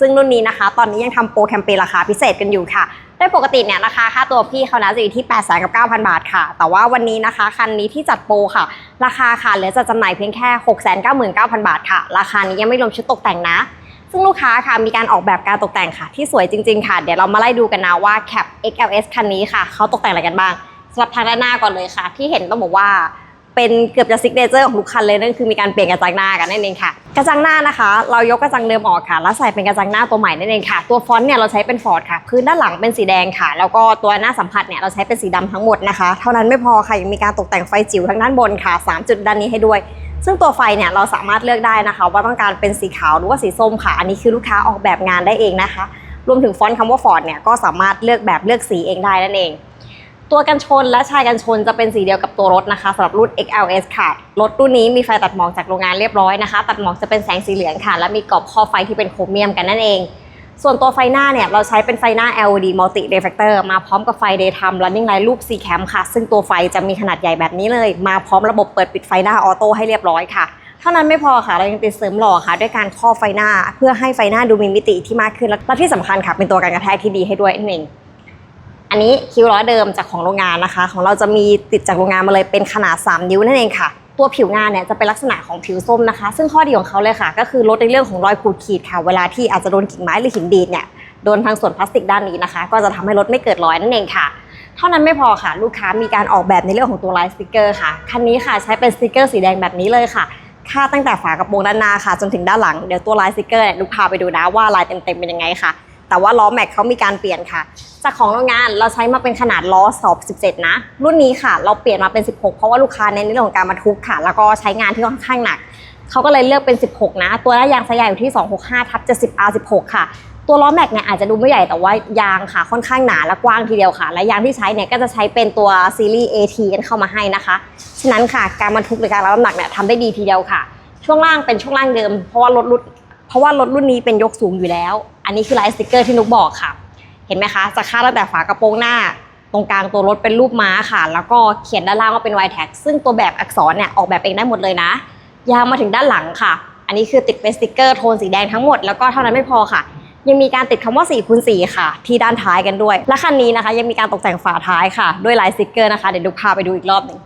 ซึ่งรุ่นนี้นะคะ ตอนนี้ยังทำโปรแคมเปญราคาพิเศษกันอยู่ค่ะโดยปกติเนี่ยราคาค่าตัวพี่เขานะจะอยู่ที่8 9 0 0 0 บาทค่ะ แต่ว่าวันนี้นะคะ คันนี้ที่จัดโปรค่ะ ราคาค่ะเหลือจะจำหน่ายเพียงแค่ 6 9 9 0 0 0 บาทค่ะ ราคานี้ยังไม่รวมชุดตกแต่งนะ ซึ่งลูกค้าค่ะมีการออกแบบการตกแต่งค่ะ ที่สวยจริง ๆ ค่ะ เดี๋ยวเรามาไล่ดูกันนะว่า Cap XLS คันนี้ค่ะเขาตกแต่งอะไรกันบ้างสำหรับทางด้านหน้าก่อนเลยค่ะ ที่เห็นต้องบอกว่า เป็นเกือบจะซิกเนเจอร์ของทุกคันเลยนั่นคือมีการเปลี่ยนกระจังหน้ากันนั่นเองค่ะ กระจังหน้านะคะ เรายกกระจังเดิมออกค่ะ แล้วใส่เป็นกระจังหน้าตัวใหม่นั่นเองค่ะ ตัวฟอนต์เนี่ยเราใช้เป็นฟอร์ดค่ะ พื้นด้านหลังเป็นสีแดงค่ะ แล้วก็ตัวหน้าสัมผัสเนี่ยเราใช้เป็นสีดำทั้งหมดนะคะ เท่านั้นไม่พอค่ะยังมีการตกแต่งไฟจิ๋วทางด้านบนค่ะ 3 จุดด้านนี้ให้ด้วยซึ่งตัวไฟเนี่ยเราสามารถเลือกได้นะคะ ว่าต้องการเป็นสีขาวหรือว่าสีส้มค่ะ อันนี้คือลูกค้าออกแบบงานได้เองนะคะ รวมถึงฟอนต์คำว่าฟอร์ดเนี่ยก็สามารถเลือกแบบเลือกสีเองได้นั่นเอง ตัวกันชนและชายกันชนจะเป็นสีเดียวกับตัวรถนะคะสำหรับรุ่น XLS ค่ะ รถรุ่นนี้มีไฟตัดหมอกจากโรงงานเรียบร้อยนะคะ ตัดหมอกจะเป็นแสงสีเหลืองค่ะ และมีกรอบข้อไฟที่เป็นโครเมียมกันนั่นเอง ส่วนตัวไฟหน้าเนี่ย เราใช้เป็นไฟหน้า LED Multi Reflector มาพร้อมกับไฟ Daytime Running Light รูป C Cam ค่ะ ซึ่งตัวไฟจะมีขนาดใหญ่แบบนี้เลย มาพร้อมระบบเปิดปิดไฟหน้าออโต้ให้เรียบร้อยค่ะ เท่านั้นไม่พอค่ะ เรายังติดเสริมหล่อค่ะ ด้วยการครอบไฟหน้า เพื่อให้ไฟหน้าดูมีมิติที่มากขึ้น และที่สำคัญค่ะเป็นตัวการกระแทกที่ดีให้ด้วยนั่นเอง อันนี้คิ้วล้อเดิมจากของโรงงานนะคะ ของเราจะมีติดจากโรงงานมาเลยเป็นขนาด 3 นิ้วนั่นเองค่ะ ตัวผิวงานเนี่ยจะเป็นลักษณะของผิวส้มนะคะ ซึ่งข้อดีของเขาเลยค่ะ ก็คือลดในเรื่องของรอยขูดขีดค่ะ เวลาที่อาจจะโดนกิ่งไม้หรือหินดีดเนี่ยโดนทางส่วนพลาสติกด้านนี้นะคะ ก็จะทำให้รถไม่เกิดรอยนั่นเองค่ะเท่านั้นไม่พอค่ะ ลูกค้ามีการออกแบบในเรื่องของตัวลายสติกเกอร์ค่ะคันนี้ค่ะใช้เป็นสติกเกอร์สีแดงแบบนี้เลยค่ะค่าตั้งแต่ฝากระโปรงด้านหน้าค่ะ จนถึงด้านหลังเดี๋ยวตัวลายสติกเกอร์เนี่ยลูกพาไปดูนะว่าลายเต็มๆเป็นยังไงค่ะ แต่ว่าล้อแม็กเขามีการเปลี่ยนค่ะ จากของโรงงานเราใช้มาเป็นขนาดล้อสอบ17 นะ รุ่นนี้ค่ะ เราเปลี่ยนมาเป็น 16 เพราะว่าลูกค้าเน้นในเรื่องของการบรรทุกค่ะ แล้วก็ใช้งานที่ค่อนข้างหนักเขาก็เลยเลือกเป็น 16 นะ ตัวหน้ายางไซส์ใหญ่อยู่ที่ 265ทับ70 R16 ค่ะ ตัวล้อแม็กเนี่ยอาจจะดูไม่ใหญ่แต่ว่ายางค่ะค่อนข้างหนาและกว้างทีเดียวค่ะ และยางที่ใช้เนี่ยก็จะใช้เป็นตัวซีรีส์ AT กันเข้ามาให้นะคะ ฉะนั้นค่ะการบรรทุกหรือการรับน้ำหนักเนี่ยทำได้ดีทีเดียวค่ะ ช่วงล่างเป็นช่วงล่างเดิม เพราะว่ารถรุ่นเพราะว่ารถรุ่นนี้เป็นยกสูงอยู่แล้ว อันนี้คือลายสติกเกอร์ที่นุกบอกค่ะ เห็นไหมคะ จะคาดตั้งแต่ฝากระโปรงหน้า ตรงกลางตัวรถเป็นรูปม้าค่ะ แล้วก็เขียนด้านล่างว่าเป็น y t a g ซึ่งตัวแบบอักษรเนี่ยออกแบบเองได้หมดเลยนะ ยาวมาถึงด้านหลังค่ะ อันนี้คือติดเป็นสติกเกอร์โทนสีแดงทั้งหมด แล้วก็เท่านั้นไม่พอค่ะ ยังมีการติดคำว่า4คูณ4ค่ะ ที่ด้านท้ายกันด้วย และคันนี้นะคะ ยังมีการตกแต่งฝาท้ายค่ะ ด้วยลายสติกเกอร์นะคะ เดี๋ยวดูพาไปดูอีกรอบหนึ่ง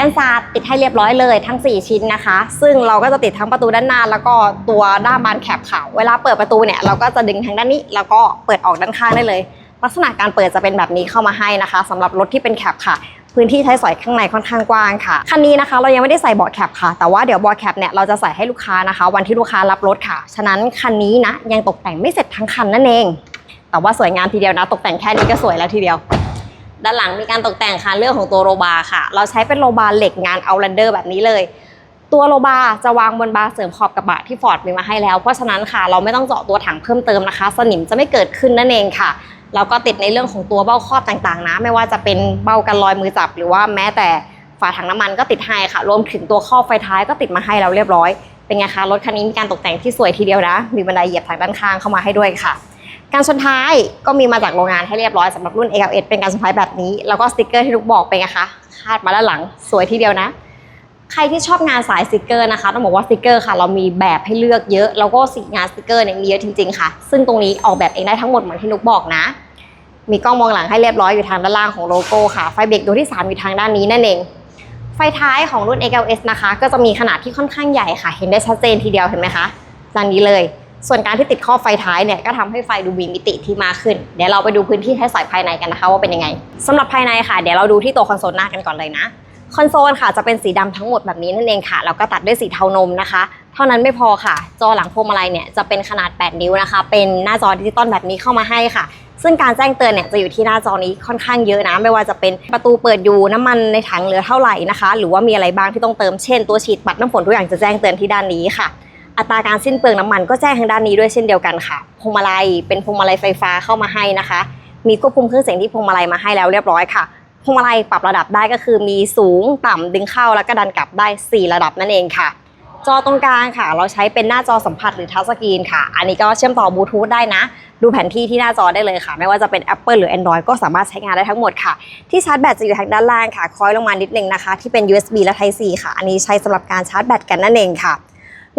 กันศาสตร์ติดให้เรียบร้อยเลยทั้ง 4 ชิ้นนะคะ ซึ่งเราก็จะติดทั้งประตูด้านหน้า แล้วก็ตัวด้านบานแคปค่ะเวลาเปิดประตูเนี่ยเราก็จะดึงทางด้านนี้ แล้วก็เปิดออกด้านข้างได้เลย ลักษณะการเปิดจะเป็นแบบนี้เข้ามาให้นะคะสำหรับรถที่เป็นแคปค่ะ พื้นที่ใช้สอยข้างในค่อนข้างกว้างค่ะคันนี้นะคะ เรายังไม่ได้ใส่เบาะแคปค่ะแต่ว่าเดี๋ยวเบาะแคปเนี่ยเราจะใส่ให้ลูกค้านะคะ วันที่ลูกค้ารับรถค่ะฉะนั้นคันนี้นะยังตกแต่งไม่เสร็จทั้งคันนั่นเอง แต่ว่าสวยงามทีเดียวนะ ตกแต่งแค่นี้ก็สวยแล้วทีเดียว ด้านหลังมีการตกแต่งค่ะเรื่องของตัวโรบาร์ค่ะ เราใช้เป็นโรบาร์เหล็กงานเอาแลนเดอร์แบบนี้เลย ตัวโรบาร์จะวางบนบาร์เสริมขอบกระบะที่ฟอร์ดมีมาให้แล้ว เพราะฉะนั้นค่ะเราไม่ต้องเจาะตัวถังเพิ่มเติมนะคะ สนิมจะไม่เกิดขึ้นนั่นเองค่ะแล้วก็ติดในเรื่องของตัวเบ้าครอบต่างๆนะ ไม่ว่าจะเป็นเบ้ากันรอยมือจับ หรือว่าแม้แต่ฝาถังน้ำมันก็ติดให้ค่ะ รวมถึงตัวครอบไฟท้ายก็ติดมาให้แล้วเรียบร้อย เป็นไงคะรถคันนี้มีการตกแต่งที่สวยทีเดียวนะ มีบันไดเหยียบทางด้านข้างเข้ามาให้ด้วยค่ะ การชนท้ายก็มีมาจากโรงงานให้เรียบร้อยสำหรับรุ่น XLS เป็นการชนท้ายแบบนี้ แล้วก็สติกเกอร์ที่ลูกบอกไปนไงคะ คาดมาด้านหลังสวยทีเดียวนะ ใครที่ชอบงานสายสติกเกอร์นะคะ ต้องบอกว่าสติกเกอร์ค่ะ เรามีแบบให้เลือกเยอะ แล้วก็สีงานสติกเกอร์เนี่ยมีเยอะจริงๆค่ะ ซึ่งตรงนี้ออกแบบเองได้ทั้งหมดเหมือนที่นุกบอกนะ มีกล้องมองหลังให้เรียบร้อยอยู่ทางด้านล่างของโลโก้ค่ะ ไฟเบรกดวงที่ 3 อยู่ทางด้านนี้นั่นเอง ไฟท้ายของรุ่น XLS นะคะ ก็จะมีขนาดที่ค่อนข้างใหญ่ค่ะ เห็นได้ชัดเจนทีเดียวเห็นไหมคะด้านนี้เลย ส่วนการที่ติดข้อไฟท้ายเนี่ยก็ทำให้ไฟดูมีมิติที่มากขึ้น เดี๋ยวเราไปดูพื้นที่ใช้สอยภายในกันนะคะว่าเป็นยังไงสำหรับภายในค่ะ เดี๋ยวเราดูที่ตัวคอนโซลหน้ากันก่อนเลยนะ คอนโซลค่ะจะเป็นสีดำทั้งหมดแบบนี้นั่นเองค่ะแล้วก็ตัดด้วยสีเทานมนะคะ เท่านั้นไม่พอค่ะ จอหลังพวงมาลัยเนี่ยจะเป็นขนาด 8 นิ้วนะคะ เป็นหน้าจอดิจิตอลแบบนี้เข้ามาให้ค่ะซึ่งการแจ้งเตือนเนี่ยจะอยู่ที่หน้าจอนี้ค่อนข้างเยอะนะ ไม่ว่าจะเป็นประตูเปิดอยู่น้ำมันในถังเหลือเท่าไหร่นะคะ หรือว่ามีอะไรบ้างที่ต้องเติมเช่นตัวฉีดปัดน้ำฝนทุกอย่างจะแจ้งเตือนที่ด้านนี้ค่ะ อัตราการสิ้นเปลืองน้ำมันก็แจ้งทางด้านนี้ด้วยเช่นเดียวกันค่ะพวงมาลัยเป็นพวงมาลัยไฟฟ้าเข้ามาให้นะคะ มีควบคุมเครื่องเสียงที่พวงมาลัยมาให้แล้วเรียบร้อยค่ะพวงมาลัยปรับระดับได้ก็คือมีสูงต่ำดึงเข้าแล้วก็ดันกลับได้ 4 ระดับนั่นเองค่ะ จอตรงกลางค่ะ เราใช้เป็นหน้าจอสัมผัสหรือทัชสกรีนค่ะ อันนี้ก็เชื่อมต่อบลูทูธได้นะ ดูแผนที่ที่หน้าจอได้เลยค่ะ ไม่ว่าจะเป็น Apple หรือ Android ก็สามารถใช้งานได้ทั้งหมดค่ะ ที่ชาร์จแบตจะอยู่ทางด้านล่างค่ะ คอยลงมานิดนึงนะคะ ที่เป็น USB และ Type C ค่ะ อันนี้ใช้สำหรับการชาร์จแบตกันนั่นเองค่ะ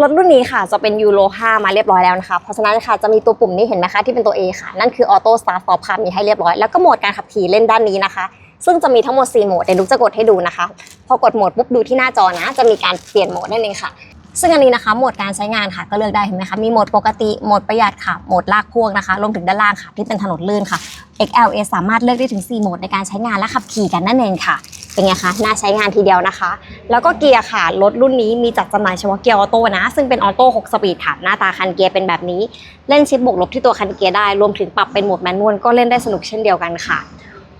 รถรุ่นนี้ค่ะจะเป็นยูโร5มาเรียบร้อยแล้วนะคะ เพราะฉะนั้นค่ะจะมีตัวปุ่มนี้เห็นไหมคะที่เป็นตัว A ค่ะ นั่นคือออโต้สตาร์ท t อ p ค่ะมีให้เรียบร้อย แล้วก็โหมดการขับขี่เล่นด้านนี้นะคะ ซึ่งจะมีทั้งหมด 4 โหมดเดี๋ยวนุกจะกดให้ดูนะคะ พอกดโหมดปุ๊บดูที่หน้าจอนะ จะมีการเปลี่ยนโหมดนั่นเองค่ะซึ่งอันนี้นะคะโหมดการใช้งานค่ะก็เลือกได้เห็นไหมคะมีโหมดปกติโหมดประหยัดค่ะโหมดลากพ่วงนะคะรวมถึงด้านล่างค่ะที่เป็นถนนลื่นค่ะ XLS สามารถเลือกได้ถึง 4 โหมดในการใช้งานและขับขี่กันนั่นเองค่ะ เป็นไงคะน่าใช้งานทีเดียวนะคะ แล้วก็เกียร์ค่ะรถรุ่นนี้มีจัดจำหน่ายเฉพาะเกียร์ออโต้นะ ซึ่งเป็นออโต้6สปีดค่ะหน้าตาคันเกียร์เป็นแบบนี้ เล่นชิปบวกลบที่ตัวคันเกียร์ได้ รวมถึงปรับเป็นโหมดแมนนวลก็เล่นได้สนุกเช่นเดียวกันค่ะ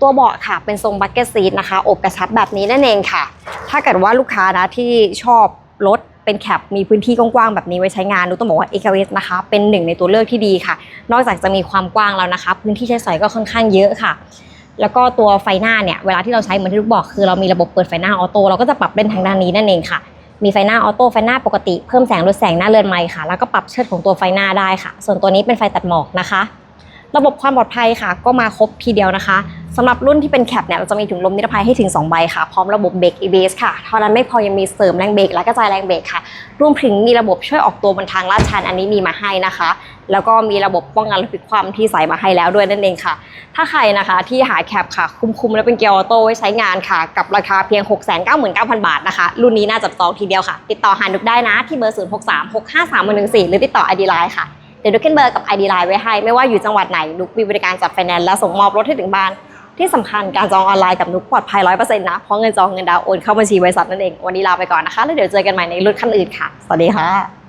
ตัวเบาะค่ะเป็นทรงบักเก็ตซีทนะคะอบกระชับแบบนี้นั่นเองค่ะ ถ้าเกิดว่าลูกค้านะที่ชอบรถเป็นแคปมีพื้นที่กว้างๆแบบนี้ไว้ใช้งานนุต้องบอกว่า a อ s นะคะ เป็นหนึ่งในตัวเลือกที่ดีค่ะ นอกจากจะมีความกว้างแล้วนะคะ พื้นที่ใช้สอยก็ค่อนข้างเยอะค่ะ แล้วก็ตัวไฟหน้าเนี่ยเวลาที่เราใช้เหมือนที่ลูกบอกคือเรามีระบบเปิดไฟหน้าออโต้เราก็จะปรับเป็นทางด้านนี้นั่นเองค่ะ มีไฟหน้าออโต้ไฟหน้าปกติเพิ่มแสงลดแสงหน้าเรือนไม้ค่ะ แล้วก็ปรับเชิดของตัวไฟหน้าได้ค่ะ ส่วนตัวนี้เป็นไฟตัดหมอกนะคะ ระบบความปลอดภัยค่ะ ก็มาครบทีเดียวนะคะสำหรับรุ่นที่เป็นแคปเนี่ยเราจะมีถุงลมนิรภัยให้ถึง 2 ใบค่ะ พร้อมระบบเบรก ABS ค่ะเท่านั้นไม่พอยังมีเสริมแรงเบรกและกระจายแรงเบรกค่ะ รวมถึงมีระบบช่วยออกตัวบนทางลาดชันอันนี้มีมาให้นะคะ แล้วก็มีระบบป้องกันรถพลิกคว่ำที่ใส่มาให้แล้วด้วยนั่นเองค่ะ ถ้าใครนะคะที่หาแคปค่ะ คุ้มๆและเป็นเกียร์ออโต้ไว้ใช้งานค่ะ กับราคาเพียง 699,000 บาทนะคะ รุ่นนี้น่าจับจองทีเดียวค่ะ ติดต่อหานุกได้นะที่เบอร์ 0 6 3 6 5 3 1 1 4หรือติดต่อ ID Line ค่ะ เดี๋ยวดูขึ้นเบอร์กับ ID Line ไว้ให้ ไม่ว่าอยู่จังหวัดไหนนุกมีบริการจัดไฟแนนซ์และส่งมอบรถให้ถึงบ้าน ที่สำคัญการจองออนไลน์กับนุกปลอดภัยร้อยเปอร์เซ็นต์นะ เพราะเงินจองเงินดาวโอนเข้าบัญชีบริษัทนั่นเอง วันนี้ลาไปก่อนนะคะ แล้วเดี๋ยวเจอกันใหม่ในรุ่นขั้นอื่นค่ะ สวัสดีค่ะ